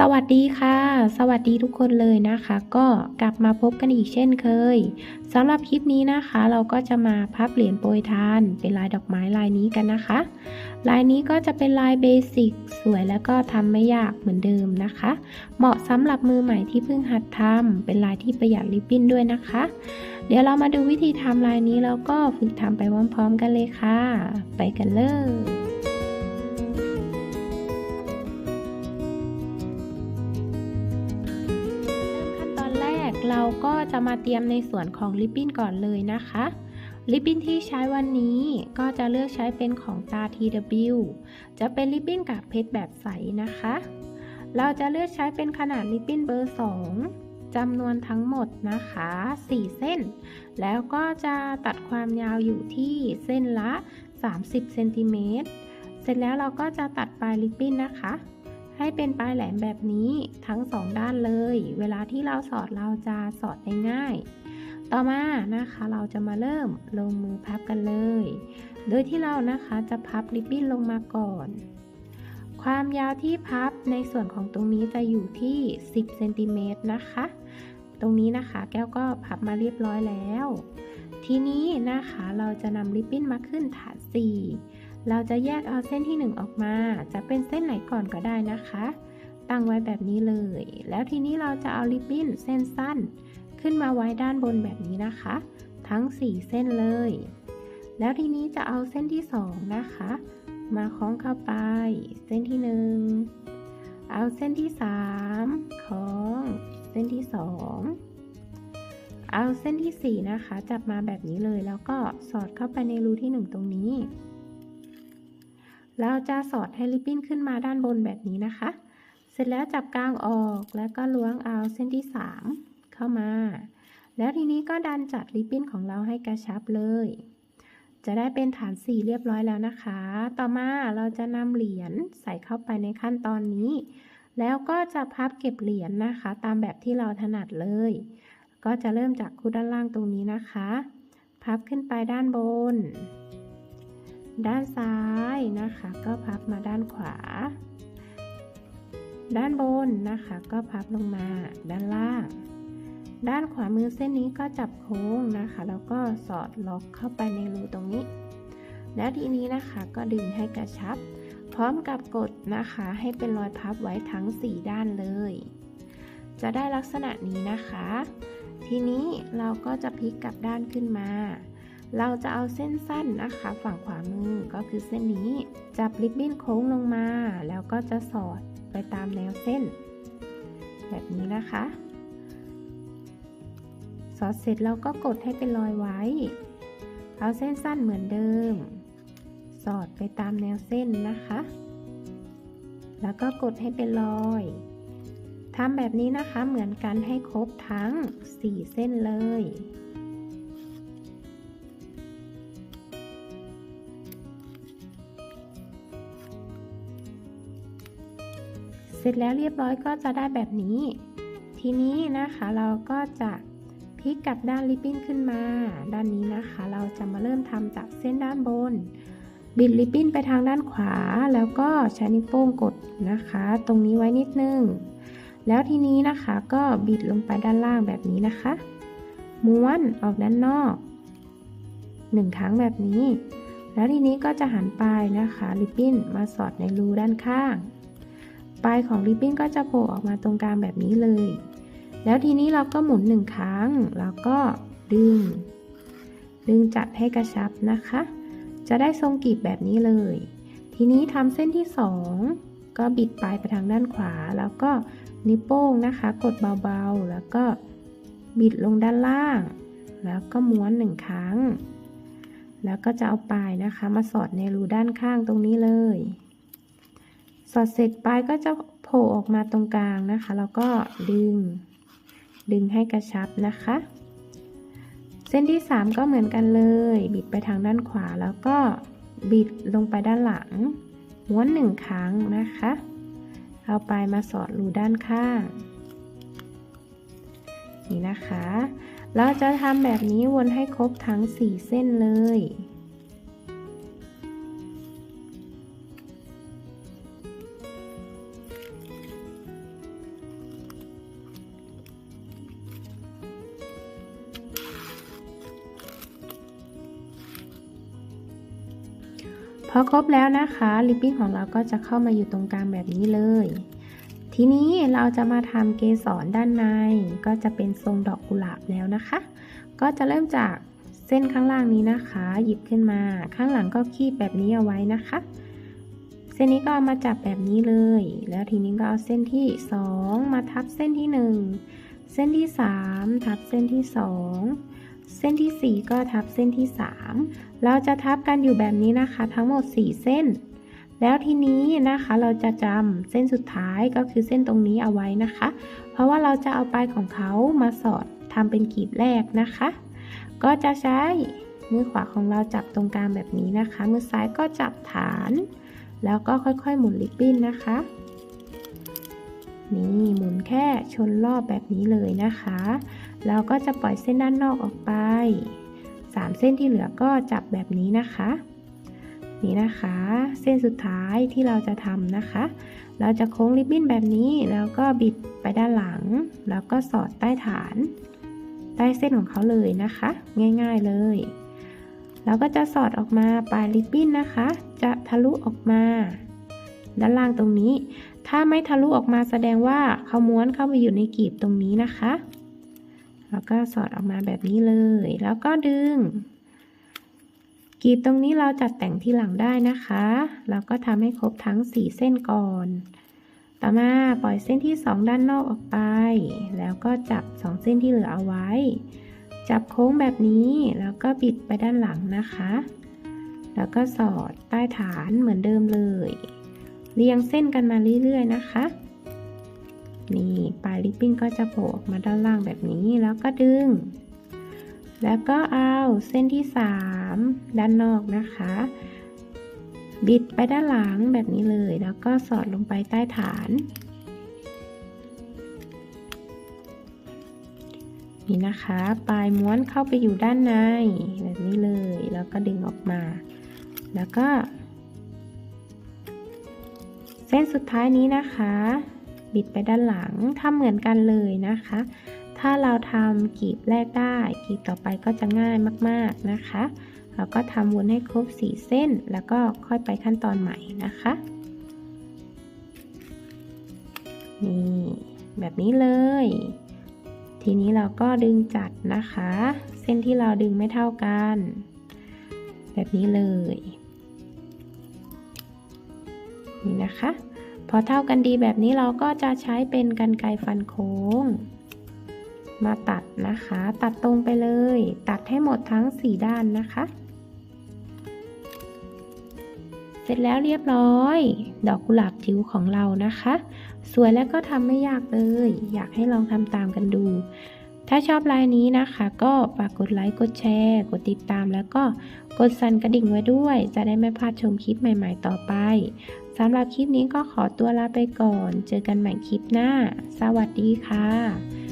สวัสดีค่ะ สวัสดีทุกคนเลยนะคะ ก็กลับมาพบกันอีกเช่นเคยสำหรับคลิปนี้นะคะ เราก็จะมาพับเหรียญโปรยทาน เป็นลายดอกไม้ลายนี้กันนะคะ ลายนี้ก็จะเป็นลายเบสิกสวยแล้วก็ทำไม่ยากเหมือนเดิมนะคะ เหมาะสำหรับมือใหม่ที่เพิ่งหัดทำเป็นลายที่ประหยัดริบบิ้นด้วยนะคะ เดี๋ยวเรามาดูวิธีทำลายนี้แล้วก็ฝึกทำไปพร้อมๆกันเลยค่ะ ไปกันเลย เราก็จะมาเตรียมในส่วนของริบบิ้นก่อนเลยนะคะริบบิ้นที่ใช้วันนี้ก็จะเลือกใช้เป็นของตา TW จะเป็นริบบิ้นกับเพชรแบบใสนะคะ เราจะเลือกใช้เป็นขนาดริบบิ้นเบอร์ 2จำนวนทั้งหมดนะคะ 4 เส้น แล้วก็จะตัดความยาวอยู่ที่เส้นละ 30 เซนติเมตร เสร็จแล้วเราก็จะตัดปลายริบบิ้นนะคะ ให้เป็นปลายแหลมแบบนี้ทั้งสองด้านเลย เวลาที่เราสอดเราจะสอดได้ง่าย ต่อมานะคะเราจะมาเริ่มลงมือพับกันเลย โดยที่เรานะคะจะพับริบบิ้นลงมาก่อน ความยาวที่พับในส่วนของตรงนี้จะอยู่ที่ 10เซนติเมตรนะคะ ตรงนี้นะคะแก้วก็พับมาเรียบร้อยแล้ว ทีนี้นะคะเราจะนำริบบิ้นมาขึ้นฐาน4 เราจะแยกเอาเส้นที่ 1 ออกมา จะเป็นเส้นไหนก่อนก็ได้นะคะ ตั้งไว้แบบนี้เลย แล้วทีนี้เราจะเอาริบบิ้นเส้นสั้น ขึ้นมาไว้ด้านบนแบบนี้นะคะ ทั้ง 4 เส้นเลย แล้วทีนี้จะเอาเส้นที่ 2 นะคะ มาคล้องเข้าไป เส้นที่ 1 เอาเส้นที่ 3 คล้อง เส้นที่ 2เอาเส้นที่ 4 นะคะ จับมาแบบนี้เลยแล้วก็สอดเข้าไปในรูที่ 1 ตรงนี้ เราจะสอดให้ริบบิ้นขึ้นมาด้านบนแบบนี้นะคะ เสร็จแล้วจับกลางออกแล้วก็ล้วงเอาเส้นที่ 3 เข้ามา แล้วทีนี้ก็ดันจัดริบบิ้นของเราให้กระชับเลย จะได้เป็นฐานสี่เรียบร้อยแล้วนะคะ ต่อมาเราจะนำเหรียญใส่เข้าไปในขั้นตอนนี้ แล้วก็จะพับเก็บเหรียญนนะคะ ตามแบบที่เราถนัดเลย ก็จะเริ่มจากคู่ด้านล่างตรงนี้นะคะ พับขึ้นไปด้านบน ด้านซ้ายนะคะ ก็พับมาด้านขวา ด้านบนนะคะ ก็พับลงมาด้านล่าง ด้านขวามือเส้นนี้ก็จับโค้งนะคะ แล้วก็สอดล็อกเข้าไปในรูตรงนี้ แล้วทีนี้นะคะก็ดึงให้กระชับ พร้อมกับกดนะคะให้เป็นรอยพับไว้ทั้ง 4 ด้านเลย จะได้ลักษณะนี้นะคะ ทีนี้เราก็จะพลิกกลับด้านขึ้นมา เราจะเอาเส้นสั้นนะคะ ฝั่งขวามือก็คือเส้นนี้ จับริบบิ้นโค้งลงมา แล้วก็จะสอดไปตามแนวเส้น แบบนี้นะคะ สอดเสร็จเราก็กดให้เป็นรอยไว้ เอาเส้นสั้นเหมือนเดิม สอดไปตามแนวเส้นนะคะ แล้วก็กดให้เป็นรอยทำแบบนี้นะคะเหมือนกันให้ครบทั้ง 4 เส้นเลย ร็จแล้วเรียบร้อยก็จะได้แบบนี้ ทีนี้นะคะเราก็จะพลิกกลับด้านริบบิ้นขึ้นมา ด้านนี้นะคะ เราจะมาเริ่มทำจากเส้นด้านบน บิดริบบิ้นไปทางด้านขวา แล้วก็ใช้นิ้วโป้งกดนะคะ ตรงนี้ไว้นิดนึง แล้วทีนี้นะคะก็บิดลงไปด้านล่างแบบนี้นะคะ ม้วนออกด้านนอกหนึ่งครั้งแบบนี้ แล้วทีนี้ก็จะหันปลายนะคะริบบิ้นมาสอดในรูด้านข้าง ปลายของริบบิ้นก็จะโผล่ออกมาตรงกลางแบบนี้เลย แล้วทีนี้เราก็หมุนหนึ่งครั้ง แล้วก็ดึง ดึงจัดให้กระชับนะคะ จะได้ทรงกลีบแบบนี้เลย ทีนี้ทำเส้นที่ 2 ก็บิดปลายไปทางด้านขวา แล้วก็นิ้วโป้งนะคะ กดเบาๆ แล้วก็บิดลงด้านล่าง แล้วก็ม้วนหนึ่งครั้ง แล้วก็จะเอาปลายนะคะ มาสอดในรูด้านข้างตรงนี้เลย สอดเสร็จปลายก็จะโผล่ออกมาตรงกลางนะคะ แล้วก็ดึง ดึงให้กระชับนะคะ เส้นที่ 3 ก็เหมือนกันเลย บิดไปทางด้านขวาแล้วก็บิดลงไปด้านหลังม้วนหนึ่งครั้งนะคะ เอาปลายมาสอดรูด้านข้าง นี่นะคะ เราจะทำแบบนี้วนให้ครบทั้ง 4 เส้นเลย อครบแล้วนะคะริบบิ้นของเราก็จะเข้ามาอยู่ตรงกลางแบบนี้เลย ทีนี้เราจะมาทำเกสรด้านใน ก็จะเป็นทรงดอกกุหลาบแล้วนะคะ ก็จะเริ่มจากเส้นข้างล่างนี้นะคะ หยิบขึ้นมาข้างหลังก็คีบแบบนี้เอาไว้นะคะ เส้นนี้ก็เอามาจับแบบนี้เลย แล้วทีนี้ก็เอาเส้นที่ 2 มาทับเส้นที่ 1 เส้นที่ 3 ทับเส้นที่ 2 เส้นที่ 4 ก็ทับเส้นที่ 3 เราจะทับกันอยู่แบบนี้นะคะ ทั้งหมด 4 เส้น แล้วทีนี้นะคะเราจะจำเส้นสุดท้ายก็คือเส้นตรงนี้เอาไว้นะคะ เพราะว่าเราจะเอาปลายของเขามาสอดทำเป็นกีบแรกนะคะ ก็จะใช้มือขวาของเราจับตรงกลางแบบนี้นะคะ มือซ้ายก็จับฐาน แล้วก็ค่อยๆ หมุนลิปบิ้นนะคะ นี่หมุนแค่ชนรอบแบบนี้เลยนะคะ เราก็จะปล่อยเส้นด้านนอกออกไป 3 เส้นที่เหลือก็จับแบบนี้นะคะ นี่นะคะ เส้นสุดท้ายที่เราจะทำนะคะ เราจะโค้งริบบิ้นแบบนี้ แล้วก็บิดไปด้านหลัง แล้วก็สอดใต้ฐาน ใต้เส้นของเขาเลยนะคะ ง่ายๆเลยเราก็จะสอดออกมาปลายริบบิ้นนะคะ จะทะลุออกมา ด้านล่างตรงนี้ ถ้าไม่ทะลุออกมาแสดงว่าเขาม้วนเข้าไปอยู่ในกีบตรงนี้นะคะ แล้วก็สอดออกมาแบบนี้เลย แล้วก็ดึงกีบตรงนี้เราจัดแต่งที่หลังได้นะคะแล้วก็ทำให้ครบทั้ง 4 เส้นก่อน ต่อมาปล่อยเส้นที่ 2 ด้านนอกออกไป แล้วก็จับ 2 เส้นที่เหลือเอาไว้ จับโค้งแบบนี้ แล้วก็บิดไปด้านหลังนะคะ แล้วก็สอดใต้ฐานเหมือนเดิมเลย เรียงเส้นกันมาเรื่อยๆนะคะ นี่ปลายลิปปิ้นก็จะโผล่ออกมาด้านล่างแบบนี้แล้วก็ดึง แล้วก็เอาเส้นที่ 3 ด้านนอกนะคะ บิดไปด้านหลังแบบนี้เลย แล้วก็สอดลงไปใต้ฐานนี่นะคะ ปลายม้วนเข้าไปอยู่ด้านในแบบนี้เลย แล้วก็ดึงออกมา แล้วก็ เส้นสุดท้ายนี้นะคะ บิดไปด้านหลังทำเหมือนกันเลยนะคะ ถ้าเราทำกีบแรกได้กีบต่อไปก็จะง่ายมากๆนะคะ เราก็ทำวนให้ครบ 4 เส้น แล้วก็ค่อยไปขั้นตอนใหม่นะคะนี่แบบนี้เลย ทีนี้เราก็ดึงจัดนะคะ เส้นที่เราดึงไม่เท่ากัน แบบนี้เลย นี่นะคะ พอเท่ากันดีแบบนี้เราก็จะใช้เป็นกันไกรฟันโค้ง มาตัดนะคะ ตัดตรงไปเลย ตัดให้หมดทั้ง 4 ด้านนะคะ เสร็จแล้วเรียบร้อย ดอกกุหลาบจิ๋วของเรานะคะ สวยและก็ทำไม่ยากเลย อยากให้ลองทำตามกันดู ถ้าชอบไลน์นี้นะคะ ก็ฝากกดไลค์ กดแชร์ กดติดตาม แล้วก็กดสั่นกระดิ่งไว้ด้วย จะได้ไม่พลาดชมคลิปใหม่ ๆ ต่อไปสำหรับคลิปนี้ก็ขอตัวลาไปก่อน เจอกันใหม่คลิปหน้า สวัสดีค่ะ